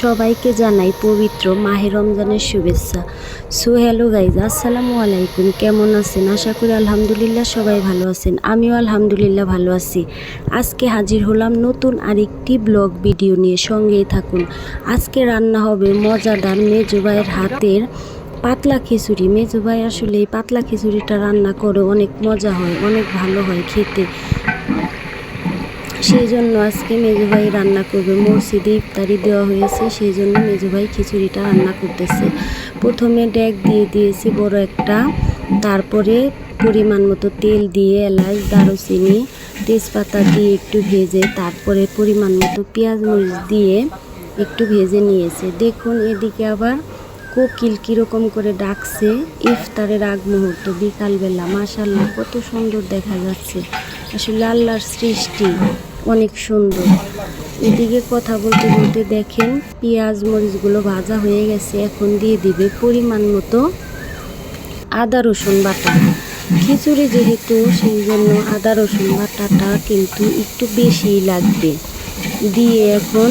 সবাইকে জানাই পবিত্র মাহে রমজানের শুভেচ্ছা। সো হ্যালো গাইজ, আসসালামু আলাইকুম। কেমন আছেন? আশা করি আলহামদুলিল্লাহ সবাই ভালো আছেন। আমিও আলহামদুলিল্লাহ ভালো আছি। আজকে হাজির হলাম নতুন আরেকটি ব্লগ ভিডিও নিয়ে। সঙ্গেই থাকুন। আজকে রান্না হবে মজাদার মেজুবাইয়ের হাতের পাতলা খিচুড়ি। মেজুবাই আসলে এই পাতলা খিচুড়িটা রান্না করে অনেক মজা হয়, অনেক ভালো হয় খেতে। সেই জন্য আজকে মেজু ভাই রান্না করবে। মসজিদে ইফতারি দেওয়া হয়েছে সেই জন্য মেজু ভাই খিচুড়িটা রান্না করতেছে। প্রথমে ডেক দিয়ে দিয়েছি বড় একটা, তারপরে পরিমাণ মতো তেল দিয়ে এলাচ, দারুচিনি, তেজপাতা দিয়ে একটু ভেজে, তারপরে পরিমাণ মতো পেঁয়াজ মরিচ দিয়ে একটু ভেজে নিয়েছে। দেখুন, এদিকে আবার কোকিল কীরকম করে ডাকছে ইফতারের আগ মুহূর্ত, বিকালবেলা। মাশাল্লাহ কত সুন্দর দেখা যাচ্ছে। আসলে আল্লাহর সৃষ্টি। অনেক সুন্দর। এদিকে কথা বলতে বলতে দেখেন, পেঁয়াজ মরিচগুলো ভাজা হয়ে গেছে, এখন দিয়ে দিবে পরিমাণ মতো আদা রসুন বাটা। খিচুড়ি যেহেতু, সেই জন্য আদা রসুন বাটাটা কিন্তু একটু বেশিই লাগবে। দিয়ে এখন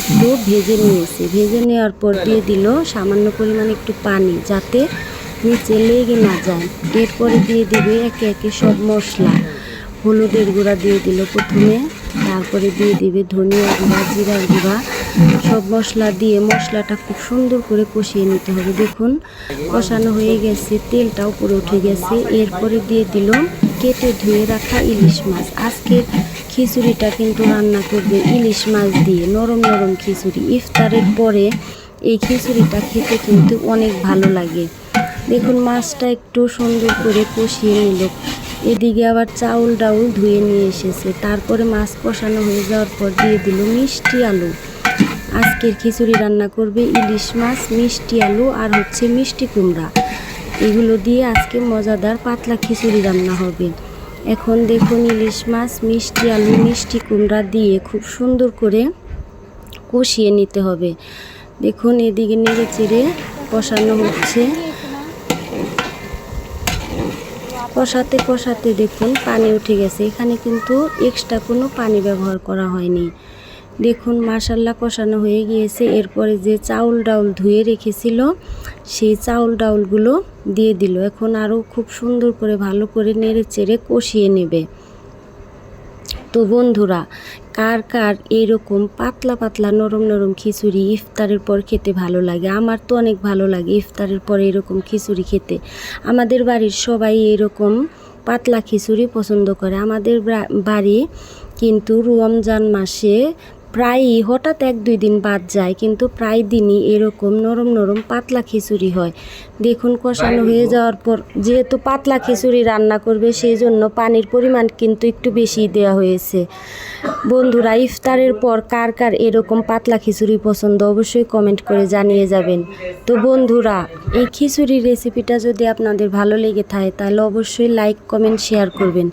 একটু ভেজে নিয়েছে। ভেজে নেওয়ার পর দিয়ে দিল সামান্য পরিমাণ একটু পানি, যাতে নিচে লেগে না যায়। এরপরে দিয়ে দিবে একে একে সব মশলা। হলুদের গুঁড়া দিয়ে দিল প্রথমে। তারপরে দিয়ে দিবে ধনিয়া গুঁড়া জিরার গুঁড়া। সব মশলা দিয়ে মশলাটা খুব সুন্দর করে কষিয়ে নিতে হবে। দেখুন, কষানো হয়ে গেছে, তেলটা উপরে উঠে গেছে। এরপরে দিয়ে দিল কেটে ধুয়ে রাখা ইলিশ মাছ। আজকের খিচুড়িটা কিন্তু রান্না করবে ইলিশ মাছ দিয়ে, নরম নরম খিচুড়ি। ইফতারের পরে এই খিচুড়িটা খেতে কিন্তু অনেক ভালো লাগে। দেখুন, মাছটা একটু সুন্দর করে কষিয়ে নিল। এদিকে আবার চাউল ডাউল ধুয়ে নিয়ে এসেছে। তারপরে মাছ কষানো হয়ে যাওয়ার পর দিয়ে দিল মিষ্টি আলু। আজকের খিচুড়ি রান্না করবে ইলিশ মাছ, মিষ্টি আলু আর হচ্ছে মিষ্টি কুমড়া। এগুলো দিয়ে আজকে মজাদার পাতলা খিচুড়ি রান্না হবে। এখন দেখুন ইলিশ মাছ, মিষ্টি আলু, মিষ্টি কুমড়া দিয়ে খুব সুন্দর করে কষিয়ে নিতে হবে। দেখুন এদিকে নেড়ে চেড়ে কষানো হচ্ছে। কষাতে কষাতে দেখুন পানি উঠে গেছে। এখানে কিন্তু এক্সট্রা কোনো পানি ব্যবহার করা হয়নি। দেখুন মাসাল্লা কষানো হয়ে গিয়েছে। এরপরে যে চাউল ডাউল ধুয়ে রেখেছিল, সেই চাউল ডাউলগুলো দিয়ে দিল। এখন আরও খুব সুন্দর করে ভালো করে নেড়ে চেড়ে কষিয়ে নেবে। তো বন্ধুরা কার কার এইরকম পাতলা পাতলা নরম নরম খিচুড়ি ইফতারের পর খেতে ভালো লাগে। আমার তো অনেক ভালো লাগে ইফতারের পর এরকম খিচুড়ি খেতে। আমাদের বাড়ির সবাই এরকম পাতলা খিচুড়ি পছন্দ করে। আমাদের বাড়ি কিন্তু রমজান মাসে প্রায়ই হঠাৎ এক দুই দিন বাদ যায় কিন্তু প্রায় দিনই এরকম নরম নরম পাতলা খিচুড়ি হয়। দেখুন কষানো হয়ে যাওয়ার পর যেহেতু পাতলা খিচুড়ি রান্না করবে সেই জন্য পানির পরিমাণ কিন্তু একটু বেশি দেওয়া হয়েছে। বন্ধুরা ইফতারের পর কার কার এরকম পাতলা খিচুড়ি পছন্দ অবশ্যই কমেন্ট করে জানিয়ে যাবেন। তো বন্ধুরা এই খিচুড়ির রেসিপিটা যদি আপনাদের ভালো লেগে থাকে তাহলে অবশ্যই লাইক কমেন্ট শেয়ার করবেন।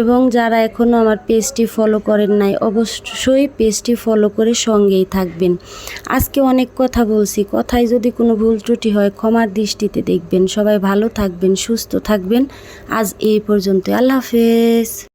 এবং যারা এখনও আমার পেজটি ফলো করেন নাই অবশ্যই পেজটি ফলো করে সঙ্গেই থাকবেন। আজকে অনেক কথা বলছি, কথায় যদি কোনো ভুল ত্রুটি হয় ক্ষমার দৃষ্টিতে দেখবেন। সবাই ভালো থাকবেন, সুস্থ থাকবেন। আজ এই পর্যন্ত আল্লাহ হাফেজ।